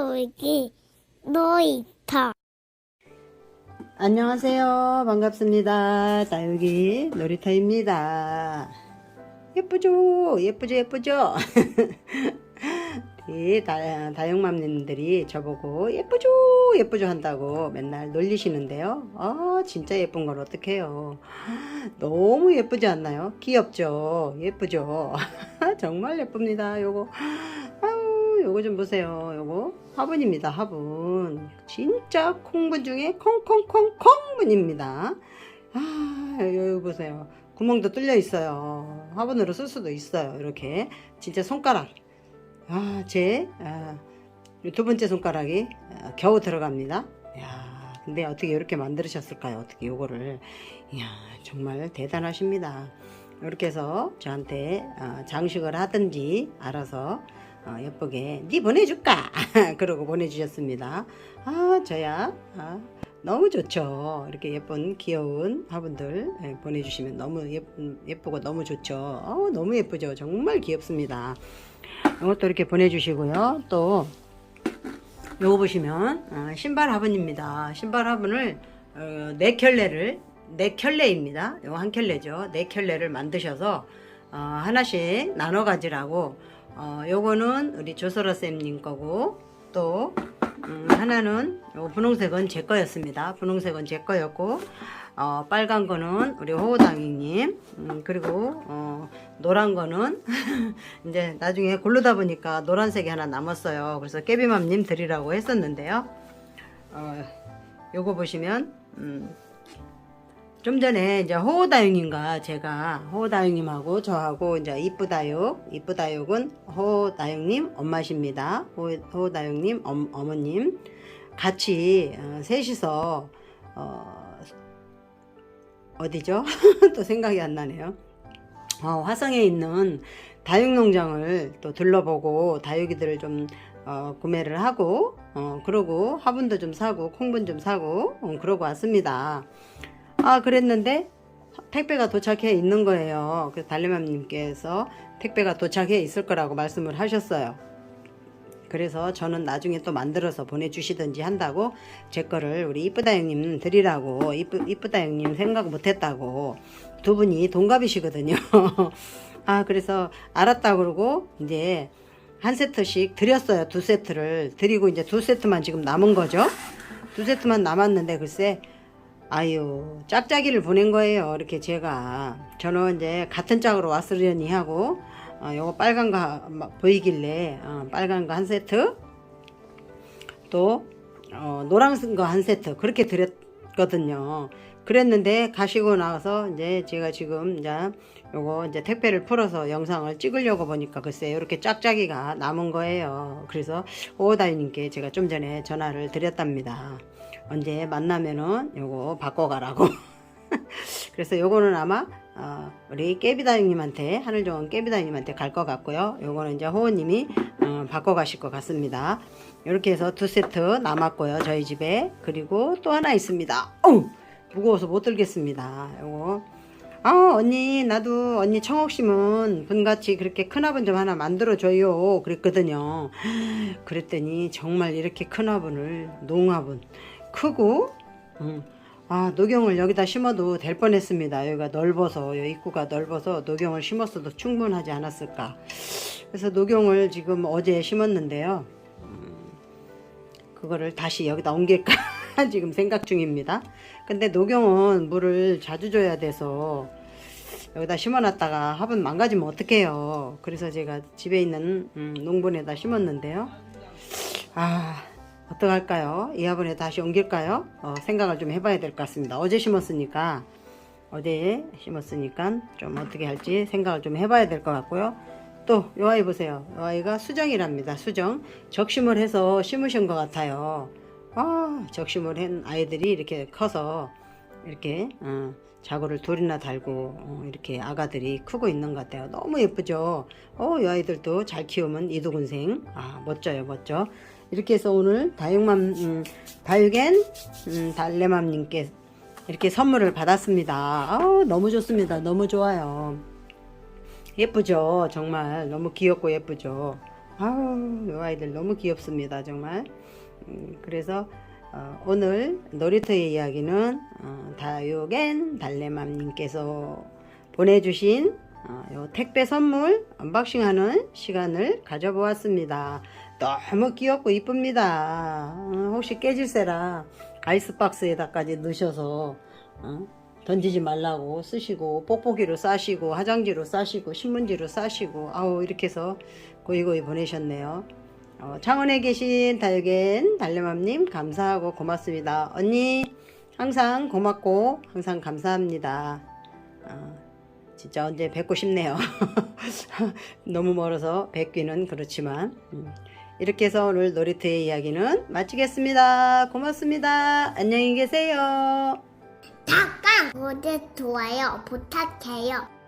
다육이 놀이터 안녕하세요. 반갑습니다. 다육이 놀이터입니다. 예쁘죠? 예쁘죠? 예쁘죠? 우리 다, 다육맘님들이 저보고 예쁘죠? 예쁘죠? 한다고 맨날 놀리시는데요. 아, 진짜 예쁜 걸 어떡해요. 너무 예쁘지 않나요? 귀엽죠? 예쁘죠? 정말 예쁩니다. 요거. 아우, 요거 좀 보세요. 요거 화분입니다. 화분. 진짜 콩분 중에 콩콩콩 콩분입니다. 아, 여기 보세요. 구멍도 뚫려 있어요. 화분으로 쓸 수도 있어요. 이렇게 진짜 손가락. 아, 제 아, 두 번째 손가락이 아, 겨우 들어갑니다. 야, 근데 어떻게 이렇게 만드셨을까요? 어떻게 요거를? 이야, 정말 대단하십니다. 이렇게 해서 저한테 어, 장식을 하든지 알아서 어, 예쁘게 니 보내줄까? 그러고 보내주셨습니다. 아 저야 아, 너무 좋죠. 이렇게 예쁜 귀여운 화분들 예, 보내주시면 너무 예쁜, 예쁘 고 너무 좋죠. 어, 너무 예쁘죠. 정말 귀엽습니다. 이것도 이렇게 보내주시고요. 또 요거 보시면 어, 신발 화분입니다. 신발 화분을 어, 네 켤레를 네 켤레입니다. 요거 한 켤레죠. 네 켤레를 만드셔서 어, 하나씩 나눠 가지라고 어, 요거는 우리 조설아 쌤님 거고 또 음, 하나는 요 분홍색은 제 거였습니다. 분홍색은 제 거였고 어, 빨간 거는 우리 호호당이님 음, 그리고 어, 노란 거는 이제 나중에 고르다 보니까 노란색이 하나 남았어요. 그래서 깨비맘님 드리라고 했었는데요. 어, 요거 보시면 음, 좀 전에 이제 호다육님과 제가 호다육님하고 저하고 이제 이쁘다육 이쁘다육은 호다육님 엄마십니다. 호, 호다육님 엄, 어머님 같이 어, 셋이서 어, 어디죠? 또 생각이 안 나네요. 어, 화성에 있는 다육농장을 또 둘러보고 다육이들을 좀 어, 구매를 하고 어, 그러고 화분도 좀 사고 콩분 좀 사고 어, 그러고 왔습니다. 아 그랬는데 택배가 도착해 있는 거예요. 그래서 달래맘님께서 택배가 도착해 있을 거라고 말씀을 하셨어요. 그래서 저는 나중에 또 만들어서 보내주시든지 한다고 제 거를 우리 이쁘다 형님 드리라고 이쁘, 이쁘다 형님 생각 못했다고 두 분이 동갑이시거든요. 아 그래서 알았다 그러고 이제 한 세트씩 드렸어요. 두 세트를 드리고 이제 두 세트만 지금 남은 거죠. 두 세트만 남았는데 글쎄 아유 짝짝이를 보낸 거예요. 이렇게 제가 저는 이제 같은 짝으로 왔으려니 하고 어, 요거 빨간 거막 보이길래 어, 빨간 거 한 세트 또 어, 노란 거 한 세트 그렇게 드렸거든요. 그랬는데 가시고 나서 이제 제가 지금 이제 요거 이제 택배를 풀어서 영상을 찍으려고 보니까 글쎄 이렇게 짝짝이가 남은 거예요. 그래서 오다이님께 제가 좀 전에 전화를 드렸답니다. 언제 만나면은 요거 바꿔가라고. 그래서 요거는 아마 어, 우리 깨비다님한테 하늘정원 깨비다님한테 갈 것 같고요. 요거는 이제 호호님이 어, 바꿔 가실 것 같습니다. 이렇게 해서 두 세트 남았고요. 저희 집에 그리고 또 하나 있습니다. 어우 무거워서 못 들겠습니다. 요거 아 언니 나도 언니 청옥 심은 분같이 그렇게 큰 화분 좀 하나 만들어 줘요 그랬거든요. 그랬더니 정말 이렇게 큰 화분을 농화분 크고 음, 아 녹용을 여기다 심어도 될 뻔했습니다. 여기가 넓어서 여기 입구가 넓어서 녹용을 심었어도 충분하지 않았을까. 그래서 녹용을 지금 어제 심었는데요. 음, 그거를 다시 여기다 옮길까 지금 생각 중입니다. 근데 녹용은 물을 자주 줘야 돼서 여기다 심어놨다가 화분 망가지면 어떡해요. 그래서 제가 집에 있는 음, 농분에다 심었는데요. 아 어떡할까요? 이 화분에 다시 옮길까요? 어, 생각을 좀 해봐야 될 것 같습니다. 어제 심었으니까 어제 심었으니까 좀 어떻게 할지 생각을 좀 해봐야 될 것 같고요. 또이 아이 보세요. 이 아이가 수정이랍니다. 수정 적심을 해서 심으신 것 같아요. 아 적심을 한 아이들이 이렇게 커서 이렇게 어, 자고를 둘이나 달고 어, 이렇게 아가들이 크고 있는 것 같아요. 너무 예쁘죠. 어, 이 아이들도 잘 키우면 이두군생. 아 멋져요, 멋져. 이렇게 해서 오늘 다육맘 음, 다육엔 음, 달래맘님께 이렇게 선물을 받았습니다. 아우 너무 좋습니다. 너무 좋아요. 예쁘죠? 정말 너무 귀엽고 예쁘죠? 아우, 이 아이들 너무 귀엽습니다, 정말. 음, 그래서 어, 오늘 놀이터의 이야기는 어, 다육엔 달래맘님께서 보내주신 어, 요 택배 선물 언박싱하는 시간을 가져보았습니다. 너무 귀엽고 이쁩니다. 어, 혹시 깨질세라 아이스박스에다까지 넣으셔서 어, 던지지 말라고 쓰시고 뽁뽁이로 싸시고 화장지로 싸시고 신문지로 싸시고 아우 이렇게 해서 고이고이 보내셨네요. 어, 창원에 계신 다육엔 달래맘님 감사하고 고맙습니다. 언니 항상 고맙고 항상 감사합니다. 어, 진짜 언제 뵙고 싶네요. 너무 멀어서 뵙기는 그렇지만 음, 이렇게 해서 오늘 놀이터의 이야기는 마치겠습니다. 고맙습니다. 안녕히 계세요. 잠깐 구독 좋아요 부탁해요.